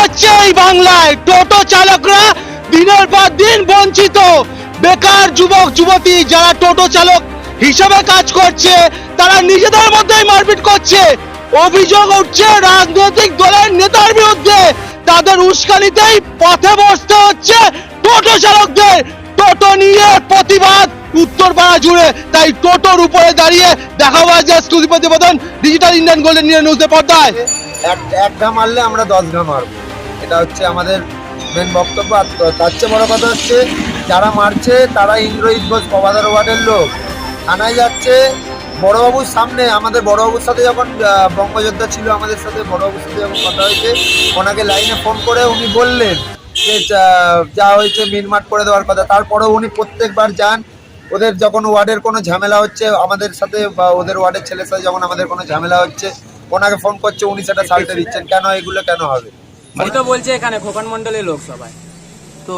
হচ্ছে এই বাংলায়। টোটো চালকরা দিনের পর দিন বঞ্চিত। বেকার যুবক, যুবতী যারা টোটো চালক হিসেবে কাজ করছে, তারা নিজেদের মধ্যেই মারপিট করছে। অভিযোগ উঠছে, রাজনৈতিক দলের নেতার বিরুদ্ধে। তাদের উস্কানিতেই পথে বসতে হচ্ছে টোটো চালকদের। টোটো নিয়ে প্রতিবাদ উত্তর উত্তরপাড়া জুড়ে। তাই টোটোর উপরে দাঁড়িয়ে দেখা দেখাবো আজ স্কুল প্রতিবেদন ডিজিটাল ইন্ডিয়ান গোল্ডেন নিউজ নিউজের পর্দায়। এক ঘা মারলে আমরা দশ ঘা মারবো। এটা হচ্ছে আমাদের মেন বক্তব্য। আর তার চেয়ে বড় কথা হচ্ছে, যারা মারছে, তারা ইন্দ্রজিৎ ঘোষ পবাদার ওয়ার্ডের লোক। থানায় যাচ্ছে, বড়বাবুর সামনে, আমাদের বড়বাবুর সাথে যখন বঙ্গযোদ্ধা ছিল আমাদের সাথে, বড়বাবুর সাথে যখন কথা হয়েছে, ওনাকে লাইনে ফোন করে উনি বললেন যে, যা- হয়েছে মিটমাট করে দেওয়ার কথা। তারপরেও উনি প্রত্যেকবার যান। ওদের যখন ওয়ার্ডের কোনো ঝামেলা হচ্ছে, আমাদের সাথে বা ওদের ওয়ার্ডের ছেলের সাথে যখন আমাদের কোনো ঝামেলা হচ্ছে, ওনাকে ফোন করছে, উনি সেটা সালতে দিচ্ছেন। কেন, এগুলো কেন হবে? ওই তো বলছে এখানে খোকন মন্ডলের লোক সবাই। তো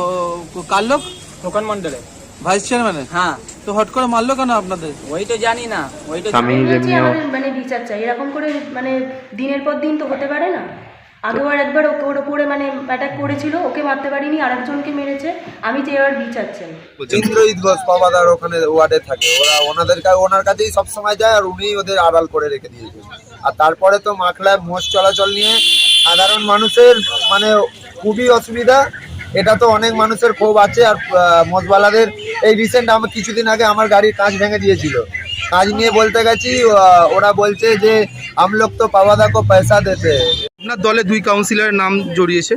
কার লোক? খোকন মন্ডলে ভাইস চেয়ারম্যানের? হ্যাঁ। তো হট করে মারলো কেন আপনাদের? ওই তো জানি না ওই তো মানে বিচার চাই। এরকম করে মানে দিনের পর দিন তো হতে পারে না। আগেও আর একবার ওকে ওর উপরে মানে অ্যাটাক করেছিল ওকে মারতে পারিনি আরেকজনকে মেরেছে। আমি যে এবার বিচার চাই। ইন্দ্রজিৎ ঘোষ পবাদার ওখানে ওয়ার্ডে থাকে। ওরা ওনাদের ওনার কাছেই সবসময় যায় আর উনি ওদের আড়াল করে রেখে দিয়েছে। আর তারপরে তো মাখলায় মোষ চলাচল নিয়ে সাধারণ মানুষের মানে খুবই অসুবিধা। এটা তো অনেক মানুষের ক্ষোভ আছে আর আহ, মোষবালাদের এই রিসেন্ট আমার কিছুদিন আগে আমার গাড়ির কাঁচ ভেঙে দিয়েছিল। কাজ নিয়ে বলতে গেছি ওরা বলছে যে আম লোক তো পাওয়াদা কো পয়সা দেতে আপনার দলে দুই কাউন্সিলরের নাম জড়িয়েছে।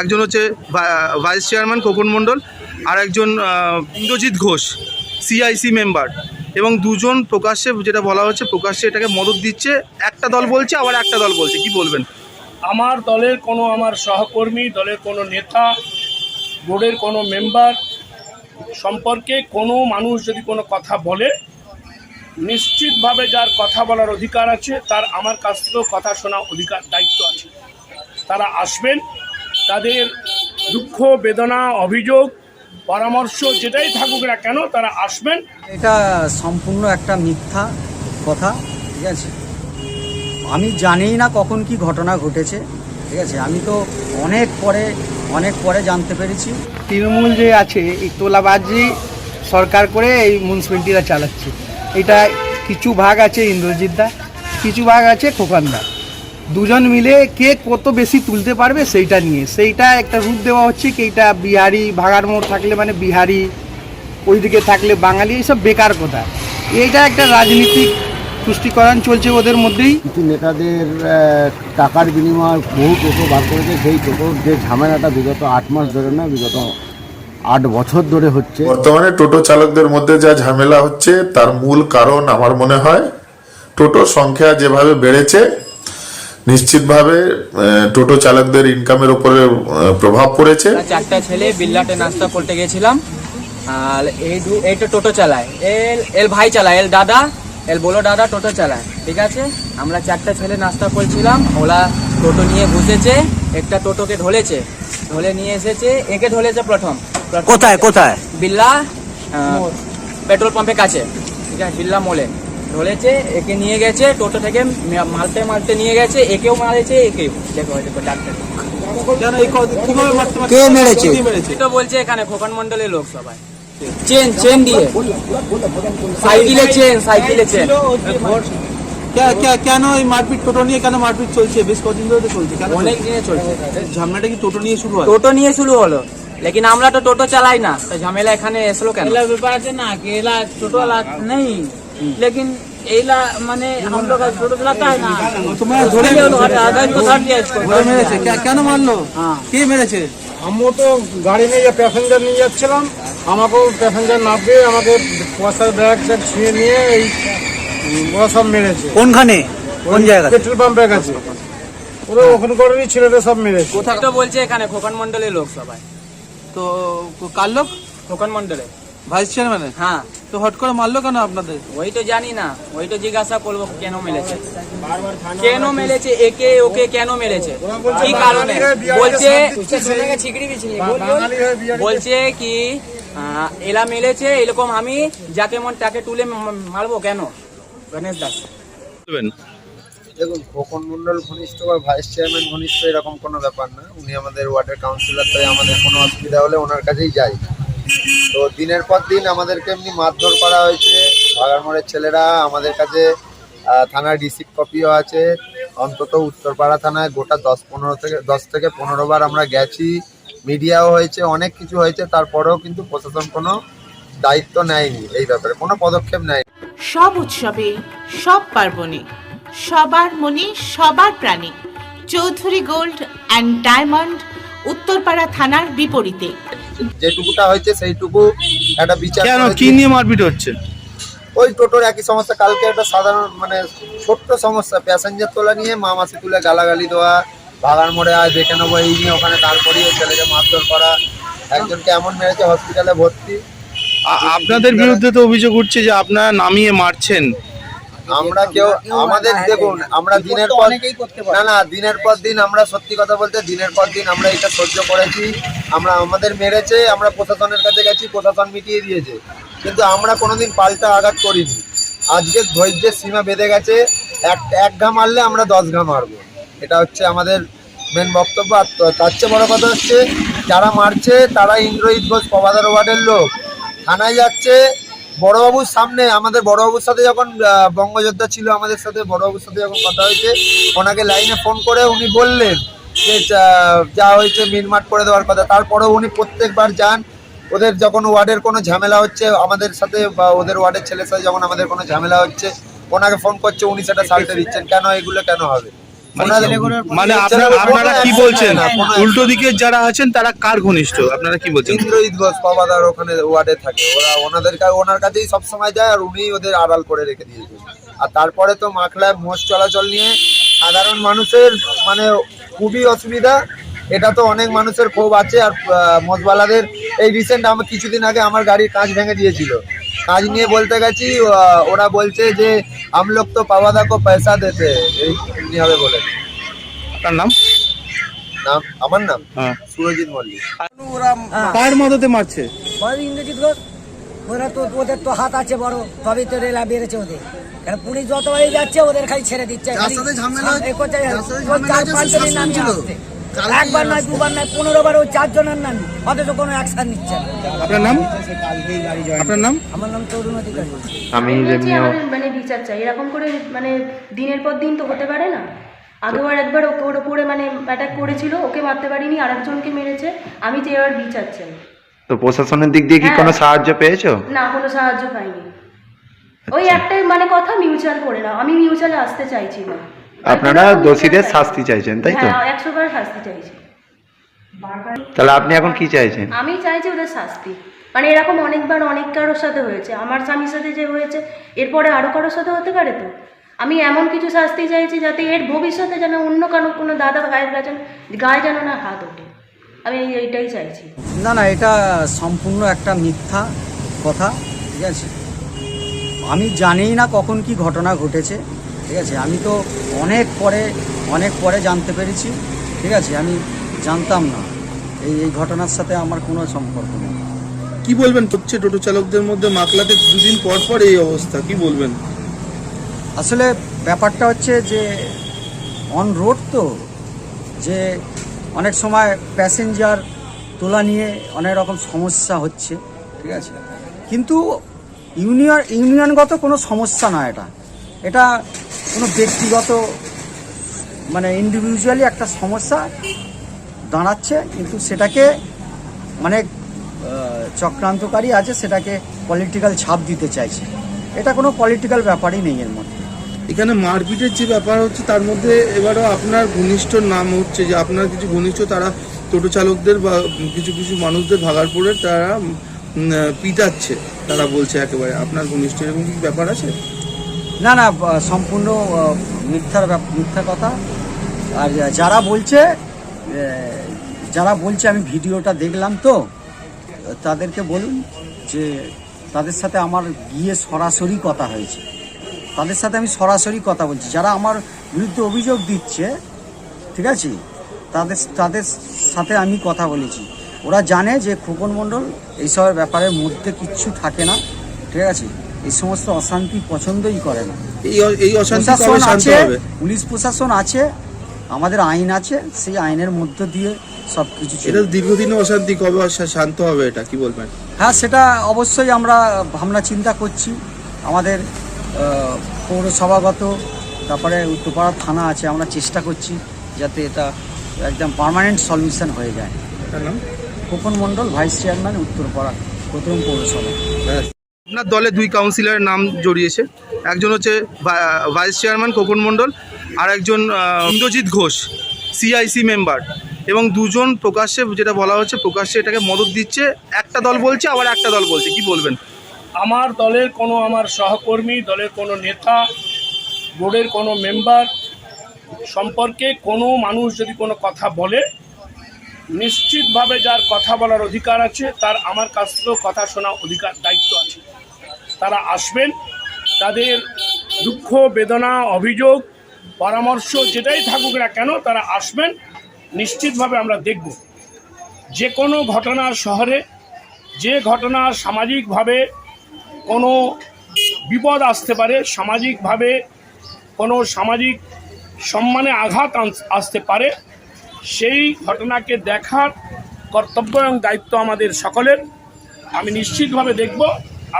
একজন হচ্ছে ভাইস চেয়ারম্যান খোকন মণ্ডল আর একজন ইন্দ্রজিৎ ঘোষ সিআইসি মেম্বার এবং দুজন প্রকাশ্যে যেটা বলা হচ্ছে প্রকাশ্যে এটাকে মদত দিচ্ছে। একটা দল বলছে আবার একটা দল বলছে। কি বলবেন? আমার দলের কোনো আমার সহকর্মী, দলের কোনো নেতা, বোর্ডের কোনো মেম্বার সম্পর্কে কোনো মানুষ যদি কোনো কথা বলে, নিশ্চিতভাবে যার কথা বলার অধিকার আছে, তার আমার কাছ থেকেও কথা শোনা অধিকার, দায়িত্ব আছে। তারা আসবেন, তাদের দুঃখ, বেদনা, অভিযোগ, পরামর্শ যেটাই থাকুক না কেন, তারা আসবেন। এটা সম্পূর্ণ একটা মিথ্যা কথা, ঠিক আছে? আমি জানিই না কখন কি ঘটনা ঘটেছে, ঠিক আছে? আমি তো অনেক পরে অনেক পরে জানতে পেরেছি। তৃণমূল যে আছে, এই তোলাবাজি সরকার করে এই মিউনিসিপ্যালিটিরা চালাচ্ছে। এটা কিছু ভাগ আছে ইন্দ্রজিৎ দা, কিছু ভাগ আছে খোকানদা দুজন মিলে কে কত বেশি তুলতে পারবে সেইটা নিয়ে। সেইটা একটা রূপ দেওয়া হচ্ছে কি, এইটা বিহারি ভাগার মোড় থাকলে মানে বিহারি, ওইদিকে থাকলে বাঙালি, এইসব বেকার কথা এইটা একটা রাজনীতিক পুষ্টিকরণ চলছে ওদের মধ্যেই। কিছু নেতাদের টাকার বিনিময়ে বহু টোটো বার করেছে। সেই টোটোর যে ঝামেলাটা বিগত আট মাস ধরে না বিগত আট বছর ধরে হচ্ছে। বর্তমানে টোটো চালকদের মধ্যে যা ঝামেলা হচ্ছে তার মূল কারণ আমার মনে হয় টোটোর সংখ্যা যেভাবে বেড়েছে নিশ্চিতভাবে টোটো চালকদের ইনকামের উপরে প্রভাব পড়েছে। চারটা ছেলে বিল্লাটে নাস্তা করতে গেছিলাম। আর এই দু এইটা টোটো চালায়। এল এল ভাই চালায় এল দাদা। এল বলো দাদা টোটো চালায় ঠিক আছে? আমরা চারটা ছেলে নাস্তা করছিলাম ওরা টোটো নিয়ে বসেছে একটা টোটোকে ঢলেছে ঢলে নিয়ে এসেছে একে ঢলেছে প্রথম। কোথায় কোথায়? বিল্লা পেট্রোল পাম্পের কাছে ঠিক আছে? বিল্লা মোলে ঢলেছে একে নিয়ে গেছে টোটো থেকে মারতে মারতে নিয়ে গেছে একেও মারেছে একেও। দেখো দেখো মেরেছে? কে মেরেছে? তো বলছে এখানে খোকন মন্ডলের লোক সবাই। চেন চেন দিয়ে সাইকেলে চেন সাইকেলে চেন কে- কে- কেন এই মারপিট টোটো নিয়ে কেন মারপিট চলছে বেশ কদিন ধরে তো চলছে কেন অনেক দিনে চলছে ঝামেলাটা কি টোটো নিয়ে শুরু হয় টোটো নিয়ে শুরু হলো লেকিন আমরা তো টোটো চালাই না তো ঝামেলা এখানে এসলো কেন ব্যাপার আছে না कि एला छोटो वाला नहीं लेकिन एला माने हम लोग का छोटो चलाता है ना তোমরা ধরে इसलिए उन्होंने हटा दिया इसको हटा दिया इसको ধরে মেরেছে কে- কেন মারলো কে মেরেছে আমিও তো গাড়ি নিয়ে প্যাসেঞ্জার নিয়ে যাচ্ছিলাম আমাকেও প্যাসেঞ্জার নামবে আমাকে পয়সা ব্যাগ ট্যাগ ছুঁয়ে নিয়ে এই ওরা সব মেরেছে। কোনখানে? কোন জায়গা পেট্রোল পাম্পের কাছে। ওরা ওখান করেনি ছেলেদের সব মেরেছে। কোথাও তো বলছে এখানে খোকন মন্ডলের লোক সবাই। তো কার লোক? খোকান মন্ডলে ভাইস চেয়ারম্যানের হ্যাঁ। তো হট করে মারলো কেন আপনাদের? ওই তো জানি না। ওই তো জিজ্ঞাসা করব কেন মেলেছে কেন মেলেছে একে ওকে কেন মেলেছে কি কারণে? বলছে বলছে কি এলা মেলেছে এরকম আমি যাকে মন তাকে তুলে মারবো কেন? গণেশ দাস। দেখুন খোকন মন্ডল ঘনিষ্ঠ বা ভাইস চেয়ারম্যান ঘনিষ্ঠ এরকম কোনো ব্যাপার না। উনি আমাদের ওয়ার্ডের কাউন্সিলর তাই আমাদের কোনো অসুবিধা হলে ওনার কাছেই যাই। তো দিনের পর দিন আমাদেরকে এমনি মারধর করা হয়েছে। ভাগাড়মোড়ের ছেলেরা আমাদের কাছে থানার রিসিপ্ট কপিও আছে। অন্তত উত্তরপাড়া থানায় গোটা দশ পনেরো থেকে, দশ থেকে পনেরো বার আমরা গেছি। মিডিয়াও হয়েছে, অনেক কিছু হয়েছে, তারপরেও কিন্তু প্রশাসন কোনো দায়িত্ব নেয়নি এই ব্যাপারে, কোনো পদক্ষেপ নেয়নি। সব উৎসবে, সব পার্বণে, সবার মনে সবার প্রাণে। Chowdhury gold and diamond Uttarpara থানার বিপরীতে। যেটুকুটা হয়েছে সেইটুকু একটা বিচার কেন? কি নিয়ে মারপিট হচ্ছে? ওই টোটোর একই সমস্যা কালকে একটা সাধারণ মানে ছোট্ট সমস্যা প্যাসেঞ্জার তোলা নিয়ে মা মাসি তুলে গালাগালি দেওয়া বাগান মোড়ে আয় দেখে নেব এই নিয়ে ওখানে দাঁড় করিয়ে ছেলেকে মারধর করা একজনকে এমন মেরেছে হসপিটালে ভর্তি। আপনাদের বিরুদ্ধে তো অভিযোগ উঠছে যে আপনারা নামিয়ে মারছেন। আমরা কেউ আমাদের দেখুন আমরা দিনের পর না না দিনের পর দিন আমরা সত্যি কথা বলতে দিনের পর দিন আমরা এটা সহ্য করেছি। আমরা আমাদের মেরেছে আমরা প্রশাসনের কাছে গেছি প্রশাসন মিটিয়ে দিয়েছে। কিন্তু আমরা কোনোদিন পাল্টা আঘাত করিনি। আজকে ধৈর্যের সীমা বেঁধে গেছে এক এক ঘা মারলে আমরা দশ ঘা মারবো। এটা হচ্ছে আমাদের মেন বক্তব্য। আর তার চেয়ে বড় কথা হচ্ছে যারা মারছে তারা ইন্দ্রজিৎ ঘোষ পবাদার ওয়ার্ডের লোক। থানায় যাচ্ছে বড়বাবুর সামনে, আমাদের বড়বাবুর সাথে যখন বঙ্গযোদ্ধা ছিল আমাদের সাথে, বড়বাবুর সাথে যখন কথা হয়েছে, ওনাকে লাইনে ফোন করে উনি বললেন যে যা- হয়েছে মিটমাট করে দেওয়ার কথা। তারপরেও উনি প্রত্যেকবার যান। ওদের যখন ওয়ার্ডের কোনো ঝামেলা হচ্ছে, আমাদের সাথে বা ওদের ওয়ার্ডের ছেলের সাথে যখন আমাদের কোনো ঝামেলা হচ্ছে, ওনাকে ফোন করছে, উনি সেটা সালটে দিচ্ছেন। কেন এগুলো কেন হবে? মানে আপনারা ছেলেগুলোর কি বলছেন? উল্টো দিকে যারা আছেন তারা কার ঘনিষ্ঠ? আপনারা কি বলছেন? ইন্দ্রজিৎ ঘোষ পাবাদার ওখানে ওয়ার্ডে থাকে। ওরা ওনাদের ওনার কাছেই সবসময় যায় আর উনিই ওদের আড়াল করে রেখে দিয়েছে আর তারপরে তো মাখলায় মোষ চলাচল নিয়ে সাধারণ মানুষের মানে খুবই অসুবিধা। এটা তো অনেক মানুষের ক্ষোভ আছে আর মোষওয়ালাদের এই রিসেন্ট আমার কিছুদিন আগে আমার গাড়ির কাঁচ ভেঙে দিয়েছিল। কাজ নিয়ে বলতে গেছি ওরা বলছে যে আম লোক তো পাওয়াদা কো পয়সা দেতে এই এমনি হবে বলে। আপনার নাম? নাম আমার নাম? হ্যাঁ। সুরজিৎ মল্লিক। কার মদতে মারছে? ইন্দ্রজিৎ ঘোষ। ওরা তো ওদের তো হাত আছে বড় তবেই তো রেলা বেড়েছে ওদের। কারণ পুলিশ যতবারই যাচ্ছে ওদের খালি ছেড়ে দিচ্ছে। খালি এ করছে, ওই চার পাঁচজনের নাম আসছে। একবার নয় দুবার নয় পনেরো বার ওই চারজনের নাম। অথচ কোনো অ্যাকশন নিচ্ছে আপনার নাম? আপনার নাম? আমার নাম তরুণ অধিকারী। আমি মানে বিচার চাই। এরকম করে মানে দিনের পর দিন তো হতে পারে না। আগেবার একবার ওকে ওর উপরে মানে অ্যাটাক করেছিল ওকে মারতে পারিনি আরেকজনকে মেরেছে। আমি যে এবার বিচার চাই। তো প্রশাসনের দিক দিয়ে কি কোনো হ্যাঁ। সাহায্য পেয়েছ? না কোনো সাহায্য পাইনি। ওই একটাই মানে কথা মিউচুয়াল করে না আমি মিউচুয়ালে আসতে চাইছি না। আপনারা দোষীদের শাস্তি চাইছেন তাই তো? হ্যাঁ একশো বার শাস্তি চাইছি। তাহলে আপনি এখন কি চাইছেন? আমি চাইছি ওদের শাস্তি। মানে এরকম অনেকবার অনেক কারোর সাথে হয়েছে। আমার স্বামীর সাথে যে হয়েছে এরপরে আরও কারোর সাথে হতে পারে তো? আমি এমন কিছু শাস্তি চাইছি যাতে এর ভবিষ্যতে যেন অন্য কারও কোনো দাদা ভাইয়ের কাছে গায়ে যেন না হাত ওঠে। আমি এইটাই চাইছি। না না এটা সম্পূর্ণ একটা মিথ্যা কথা ঠিক আছে? আমি জানি না কখন কি ঘটনা ঘটেছে। ঠিক আছে? আমি তো অনেক পরে অনেক পরে জানতে পেরেছি ঠিক আছে? আমি জানতাম না। এই এই ঘটনার সাথে আমার কোনো সম্পর্ক নেই। কি বলবেন হচ্ছে টোটো চালকদের মধ্যে মাকলাতে দুদিন পর পর এই অবস্থা? কি বলবেন? আসলে ব্যাপারটা হচ্ছে যে অন রোড তো যে অনেক সময় প্যাসেঞ্জার তোলা নিয়ে অনেক রকম সমস্যা হচ্ছে ঠিক আছে? কিন্তু ইউনিয়ন ইউনিয়নগত কোনো সমস্যা না এটা। এটা কোনো ব্যক্তিগত মানে ইন্ডিভিজুয়ালি একটা সমস্যা দাঁড়াচ্ছে, কিন্তু সেটাকে মানে চক্রান্তকারী আছে, সেটাকে পলিটিক্যাল ছাপ দিতে চাইছে। এটা কোনো পলিটিক্যাল ব্যাপারই নেই এর মধ্যে। এখানে মারপিটের যে ব্যাপার হচ্ছে, তার মধ্যে এবারও আপনার ঘনিষ্ঠ নাম হচ্ছে যে, আপনার কিছু ঘনিষ্ঠ তারা টোটো চালকদের বা কিছু কিছু মানুষদের ভাগারপুরের তারা পিটাচ্ছে, তারা বলছে একেবারে। আপনার ঘনিষ্ঠ এরকম কি ব্যাপার আছে? না না সম্পূর্ণ মিথ্যার মিথ্যা কথা। আর যারা বলছে যারা বলছে, আমি ভিডিওটা দেখলাম তো, তাদেরকে বলুন যে, তাদের সাথে আমার গিয়ে সরাসরি কথা হয়েছে। তাদের সাথে আমি সরাসরি কথা বলছি। যারা আমার বিরুদ্ধে অভিযোগ দিচ্ছে, ঠিক আছে, তাদের তাদের সাথে আমি কথা বলেছি। ওরা জানে যে খোকন মণ্ডল এইসবের ব্যাপারের মধ্যে কিচ্ছু থাকে না, ঠিক আছে? এই সমস্ত অশান্তি পছন্দই করে না। এই এই অশান্তি আছে পুলিশ প্রশাসন আছে আমাদের আইন আছে সেই আইনের মধ্য দিয়ে সব কিছু। এটা দীর্ঘদিনের অশান্তি কবে শান্ত হবে এটা কি বলবেন? হ্যাঁ সেটা অবশ্যই আমরা ভাবনা চিন্তা করছি। আমাদের পৌরসভাগত তারপরে উত্তরপাড়া থানা আছে আমরা চেষ্টা করছি যাতে এটা একদম পার্মানেন্ট সলিউশন হয়ে যায়। খোকন মণ্ডল ভাইস চেয়ারম্যান উত্তরপাড়া প্রথম পৌরসভা। আপনার দলে দুই কাউন্সিলরের নাম জড়িয়েছে। একজন হচ্ছে ভাইস চেয়ারম্যান খোকন মণ্ডল, আর একজন ইন্দ্রজিৎ ঘোষ সিআইসি মেম্বার এবং দুজন প্রকাশ্যে যেটা বলা হচ্ছে, প্রকাশ্যে এটাকে মদত দিচ্ছে, একটা দল বলছে, আবার একটা দল বলছে। কি বলবেন? আমার দলের কোনো আমার সহকর্মী, দলের কোনো নেতা বোর্ডের কোনো মেম্বার সম্পর্কে কোনো মানুষ যদি কোনো কথা বলে নিশ্চিতভাবে যার কথা বলার অধিকার আছে, তার আমার কাছ থেকেও কথা শোনা অধিকার, দায়িত্ব আছে। তারা আসবেন, তাদের দুঃখ, বেদনা, অভিযোগ, পরামর্শ যেটাই থাকুক না কেন, তারা আসবেন, নিশ্চিতভাবে আমরা দেখব। যে কোনো ঘটনা শহরে, যে ঘটনা সামাজিকভাবে কোনো বিপদ আসতে পারে, সামাজিকভাবে কোনো সামাজিক সম্মানে আঘাত আসতে পারে সেই ঘটনাকে দেখার কর্তব্য এবং দায়িত্ব আমাদের সকলের। আমি নিশ্চিতভাবে দেখব,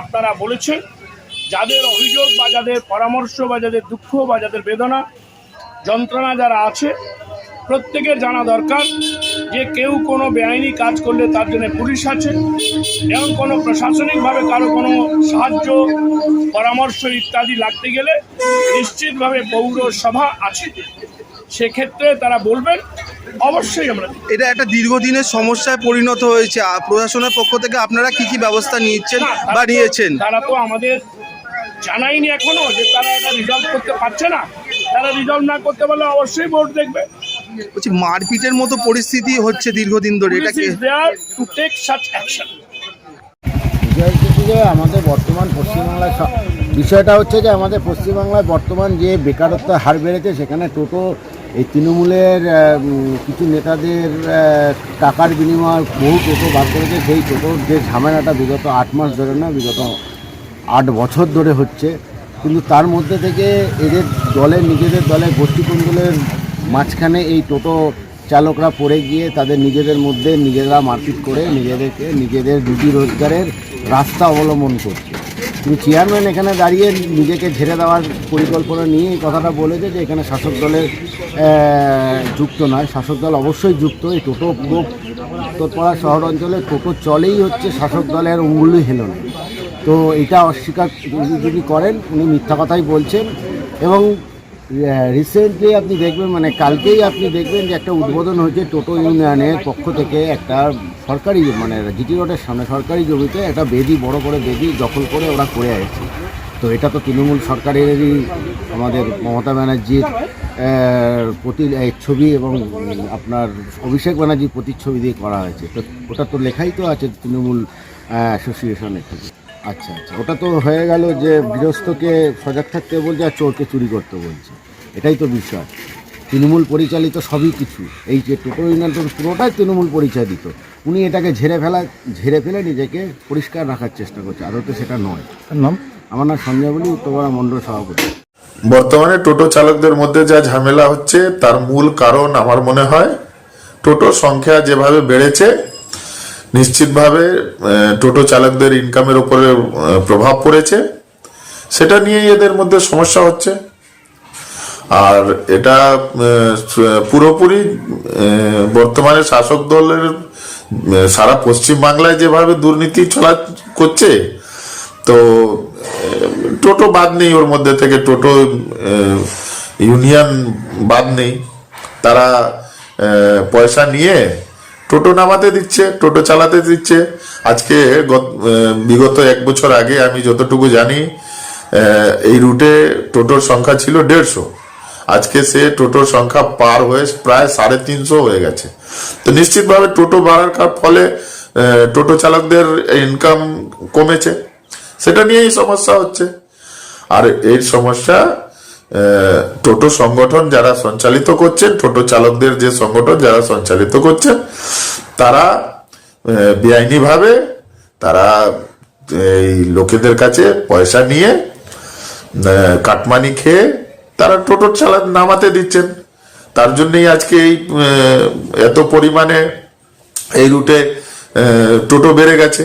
আপনারা বলেছেন, যাদের অভিযোগ বা যাদের পরামর্শ বা যাদের দুঃখ বা যাদের বেদনা, যন্ত্রণা যারা আছে, প্রত্যেকের জানা দরকার যে কেউ কোনো বেআইনি কাজ করলে তার জন্য পুলিশ আছে এবং কোনো প্রশাসনিকভাবে কারও কোনো সাহায্য, পরামর্শ ইত্যাদি লাগতে গেলে নিশ্চিতভাবে পৌরসভা আছে। সেক্ষেত্রে তারা বলবেন অবশ্যই আমরা এটা একটা দীর্ঘদিনের সমস্যায় পরিণত হয়েছে। আর প্রশাসনের পক্ষ থেকে আপনারা কি কি ব্যবস্থা নিচ্ছেন না, তারা বা নিয়েছেন? তারা তো আমাদের জানাইনি এখনও যে তারা এটা রিজলভ করতে পারছে না। তারা রিজলভ না করতে পারলে অবশ্যই ভোট দেখবে। বলছি মারপিটের মতো পরিস্থিতি হচ্ছে দীর্ঘদিন ধরে এটাকে টু টেক সাচ অ্যাকশন আমাদের বর্তমান পশ্চিমবাংলায় বিষয়টা হচ্ছে যে আমাদের পশ্চিমবাংলায় বর্তমান যে বেকারত্ব হার বেড়েছে সেখানে টোটো এই তৃণমূলের কিছু নেতাদের টাকার বিনিময়ে বহু টোটো বার করেছে সেই টোটোর যে ঝামেলাটা বিগত আট মাস ধরে না, বিগত আট বছর ধরে হচ্ছে। কিন্তু তার মধ্যে থেকে এদের দলের নিজেদের দলের গোষ্ঠীকুণ্ডলের মাঝখানে এই টোটো চালকরা পড়ে গিয়ে তাদের নিজেদের মধ্যে নিজেরা মারপিট করে নিজেদেরকে নিজেদের রুটি রোজগারের রাস্তা অবলম্বন করছে। কিন্তু চেয়ারম্যান এখানে দাঁড়িয়ে নিজেকে ঝেড়ে দেওয়ার পরিকল্পনা নিয়ে এই কথাটা বলেছে যে এখানে শাসক দলের যুক্ত নয়। শাসক দল অবশ্যই যুক্ত। এই টোটো পুরো উত্তরপাড়া শহর অঞ্চলে টোটো চলেই হচ্ছে, শাসক দলের অঙ্গুলি হেলন তো এটা অস্বীকার যদি যদি করেন, উনি মিথ্যা কথাই বলছেন এবং রিসেন্টলি আপনি দেখবেন মানে কালকেই আপনি দেখবেন যে একটা উদ্বোধন হয়েছে টোটো ইউনিয়নের পক্ষ থেকে একটা সরকারি মানে জিটি রোডের সামনে সরকারি জমিতে একটা বেদি, বড় করে বেদি দখল করে ওরা করে আছে তো এটা তো তৃণমূল সরকারেরই, আমাদের মমতা ব্যানার্জির প্রতি ছবি এবং আপনার অভিষেক ব্যানার্জির প্রতিচ্ছবি দিয়ে করা হয়েছে। তো ওটা তো লেখাই তো আছে তৃণমূল অ্যাসোসিয়েশনের থেকে। আচ্ছা আচ্ছা। ওটা তো হয়ে গেল যে গৃহস্থকে সজাগ থাকতে বলছে আর চোরকে চুরি করতে বলছে। এটাই তো বিষয়। তৃণমূল পরিচালিত সবই কিছু। এই যে টোটো ইউনিয়ন পুরোটাই তৃণমূল পরিচয় দিত উনি এটাকে ঝেড়ে ফেলা ঝেড়ে ফেলে নিজেকে পরিষ্কার রাখার চেষ্টা করছে। আদৌ তো সেটা নয়। নাম? আমার নাম সঞ্জয় বলি উত্তরপাড়া মণ্ডল সভাপতি। বর্তমানে টোটো চালকদের মধ্যে যা ঝামেলা হচ্ছে তার মূল কারণ আমার মনে হয় টোটোর সংখ্যা যেভাবে বেড়েছে নিশ্চিতভাবে টোটো চালকদের ইনকামের আহ, প্রভাব পড়েছে। সেটা নিয়েই এদের মধ্যে সমস্যা হচ্ছে। আর এটা পুরোপুরি বর্তমানে শাসক দলের সারা পশ্চিম বাংলায় যেভাবে দুর্নীতি চলা করছে তো টোটো বাদ নেই ওর মধ্যে থেকে। টোটো ইউনিয়ন বাদ নেই। তারা পয়সা নিয়ে টোটো নামাতে দিচ্ছে, টোটো চালাতে দিচ্ছে। আজকে গত- বিগত এক বছর আগে আমি যতটুকু জানি এই রুটে টোটোর সংখ্যা ছিল দেড়শো। আজকে সে টোটোর সংখ্যা পার হয়ে প্রায় সাড়ে তিনশো হয়ে গেছে। তো নিশ্চিতভাবে টোটো বাড়ার ফলে টোটো চালকদের ইনকাম কমেছে। সেটা নিয়েই সমস্যা হচ্ছে। আর এই সমস্যা টোটো সংগঠন যারা সঞ্চালিত করছেন, টোটো চালকদের যে সংগঠন যারা সঞ্চালিত করছেন, তারা বেআইনিভাবে তারা এই লোকেদের কাছে পয়সা নিয়ে কাটমানি খেয়ে তারা টোটো চালা, নামাতে দিচ্ছেন। তার জন্যই আজকে এই এত পরিমাণে এই রুটে টোটো বেড়ে গেছে।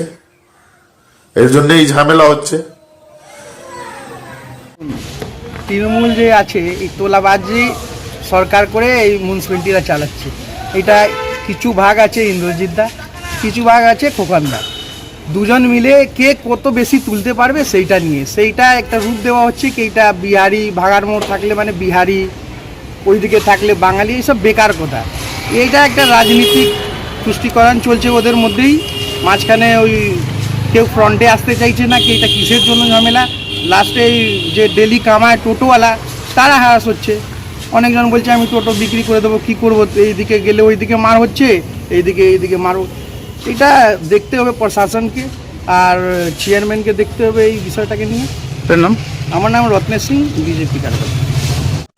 এর জন্যই ঝামেলা হচ্ছে। তৃণমূল যে আছে, এই তোলাবাজি সরকার করে এই মিউনিসিপ্যালিটিরা চালাচ্ছে। এটা কিছু ভাগ আছে ইন্দ্রজিৎ দা, কিছু ভাগ আছে খোকনদা দুজন মিলে কে কত বেশি তুলতে পারবে সেইটা নিয়ে। সেইটা একটা রূপ দেওয়া হচ্ছে কি এইটা বিহারি ভাগার মোড় থাকলে মানে বিহারি, ওইদিকে থাকলে বাঙালি, এইসব বেকার কথা। এইটা একটা রাজনীতিক তুষ্টিকরণ চলছে ওদের মধ্যেই। মাঝখানে ওই কেউ ফ্রন্টে আসতে চাইছে না, কি এটা কিসের জন্য ঝামেলা? লাস্টে এই যে ডেলি কামায় টোটোওয়ালা তারা হ্যারাস হচ্ছে। অনেকজন বলছে আমি টোটো বিক্রি করে দেবো কী করব? এইদিকে গেলে ওইদিকে মার হচ্ছে এইদিকে এইদিকে মার। এটা দেখতে হবে প্রশাসনকে আর চেয়ারম্যানকে দেখতে হবে এই বিষয়টাকে নিয়ে। নাম? আমার নাম রত্নেশ সিং বিজেপি কার্যকর্তা।